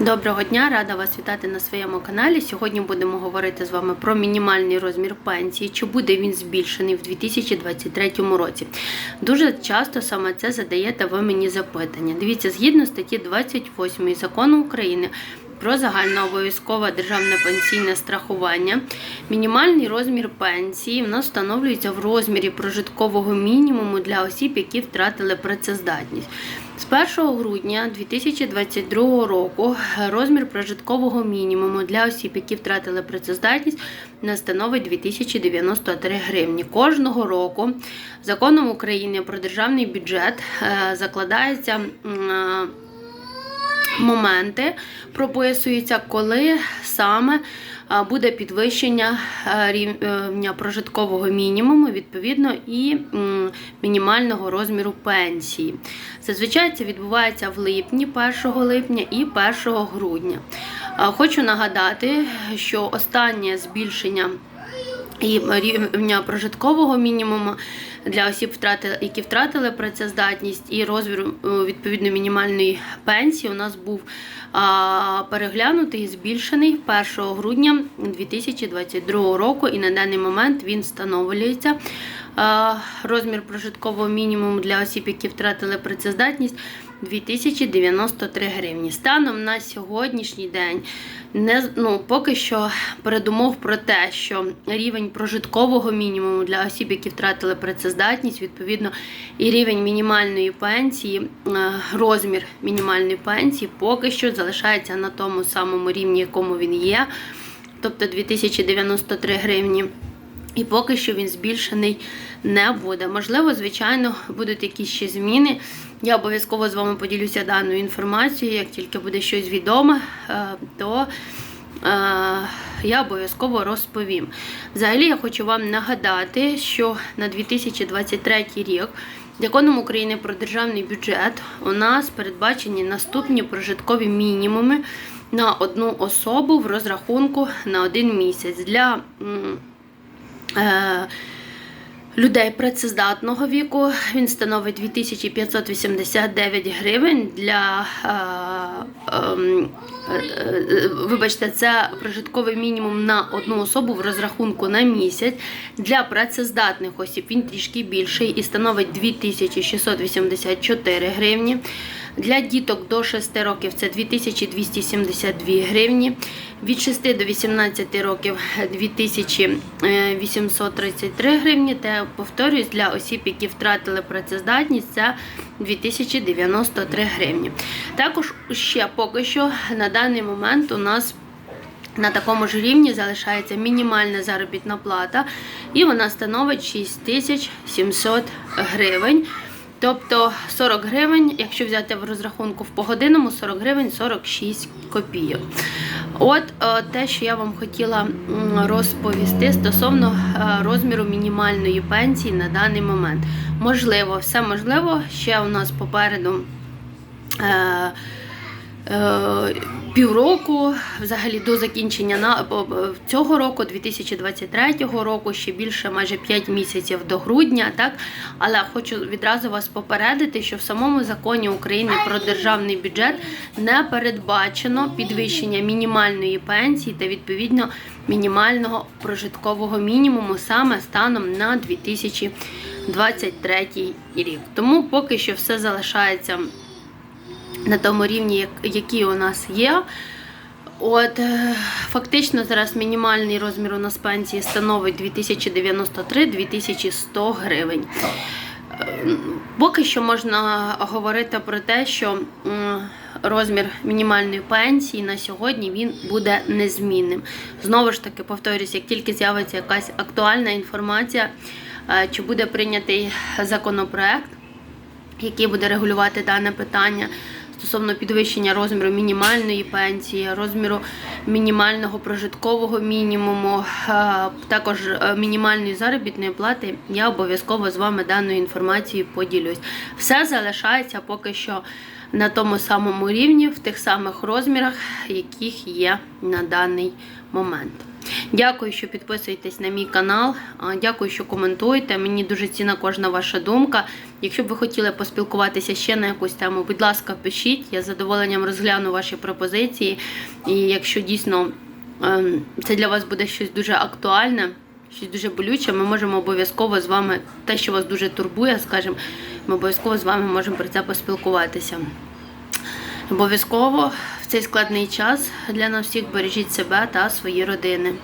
Доброго дня, рада вас вітати на своєму каналі. Сьогодні будемо говорити з вами про мінімальний розмір пенсії, чи буде він збільшений в 2023 році. Дуже часто саме це задаєте ви мені запитання. Дивіться, згідно статті 28 закону України. Про загальнообов'язкове державне пенсійне страхування. Мінімальний розмір пенсії в нас встановлюється в розмірі прожиткового мінімуму для осіб, які втратили працездатність. З 1 грудня 2022 року розмір прожиткового мінімуму для осіб, які втратили працездатність, не становить 2093 гривні. Кожного року законом України про державний бюджет е, закладається. е, моменти прописуються, коли саме буде підвищення рівня прожиткового мінімуму, відповідно, і мінімального розміру пенсії. Зазвичай це відбувається в липні, 1 липня і 1 грудня. Хочу нагадати, що останнє збільшення і рівня прожиткового мінімуму для осіб, які втратили працездатність, і розмір е, відповідно мінімальної пенсії у нас був переглянутий і збільшений 1 грудня 2022 року, і на даний момент він встановлюється. Розмір прожиткового мінімуму для осіб, які втратили працездатність 2093 гривні. Станом на сьогоднішній день не ну, поки що передумов про те, що рівень прожиткового мінімуму для осіб, які втратили працездатність, відповідно, і рівень мінімальної пенсії, е, розмір мінімальної пенсії поки що залишається на тому самому рівні, якому він є, тобто 2093 гривні. І поки що він збільшений не буде. Можливо, звичайно, будуть якісь ще зміни. Я обов'язково з вами поділюся даною інформацією. Як тільки буде щось відоме, е, то е, я обов'язково розповім. Взагалі, я хочу вам нагадати, що на 2023 рік законом України про державний бюджет у нас передбачені наступні прожиткові мінімуми на одну особу в розрахунку на один місяць. Для людей працездатного віку він становить 2589 гривень для е, е, е, вибачте, це прожитковий мінімум на одну особу в розрахунку на місяць. Для працездатних осіб він трішки більший і становить 2684 гривні. Для діток до 6 років це 2272 гривні. Від 6 до 18 років 2833 гривні. Та повторюсь, для осіб, які втратили працездатність, це 2093 гривні. Також ще поки що на даний момент у нас на такому ж рівні залишається мінімальна заробітна плата, і вона становить 6700 гривень. Тобто 40 гривень, якщо взяти в розрахунку в погодинному, 40 гривень 46 копійок. От е, те, що я вам хотіла розповісти стосовно е, розміру мінімальної пенсії на даний момент. Можливо, все можливо, ще у нас попереду. Е, Півроку, взагалі до закінчення цього року, 2023 року, ще більше майже 5 місяців до грудня, так але хочу відразу вас попередити, що в самому законі України про державний бюджет не передбачено підвищення мінімальної пенсії та відповідно мінімального прожиткового мінімуму саме станом на 2023 рік. Тому поки що все залишається на тому рівні, який у нас є. От е, фактично зараз мінімальний розмір у нас пенсії становить 2093-2100 гривень. Е, Поки що можна говорити про те, що розмір мінімальної пенсії на сьогодні він буде незмінним. Знову ж таки, повторюсь, як тільки з'явиться якась актуальна інформація, е, чи буде прийнятий законопроект, який буде регулювати дане питання стосовно підвищення розміру мінімальної пенсії, розміру мінімального прожиткового мінімуму, е, також е, мінімальної заробітної плати, я обов'язково з вами даною інформацією поділюсь. Все залишається поки що на тому самому рівні, в тих самих розмірах, яких є на даний момент. Дякую, що підписуєтесь на мій канал. Дякую, що коментуєте. Мені дуже цінна кожна ваша думка. Якщо б ви хотіли поспілкуватися ще на якусь тему, будь ласка, пишіть. Я з задоволенням розгляну ваші пропозиції. І якщо дійсно ем, це для вас буде щось дуже актуальне, щось дуже болюче, ми можемо обов'язково з вами, те, що вас дуже турбує, скажімо, ми обов'язково з вами можемо про це поспілкуватися. Обов'язково в цей складний час для нас всіх бережіть себе та свої родини.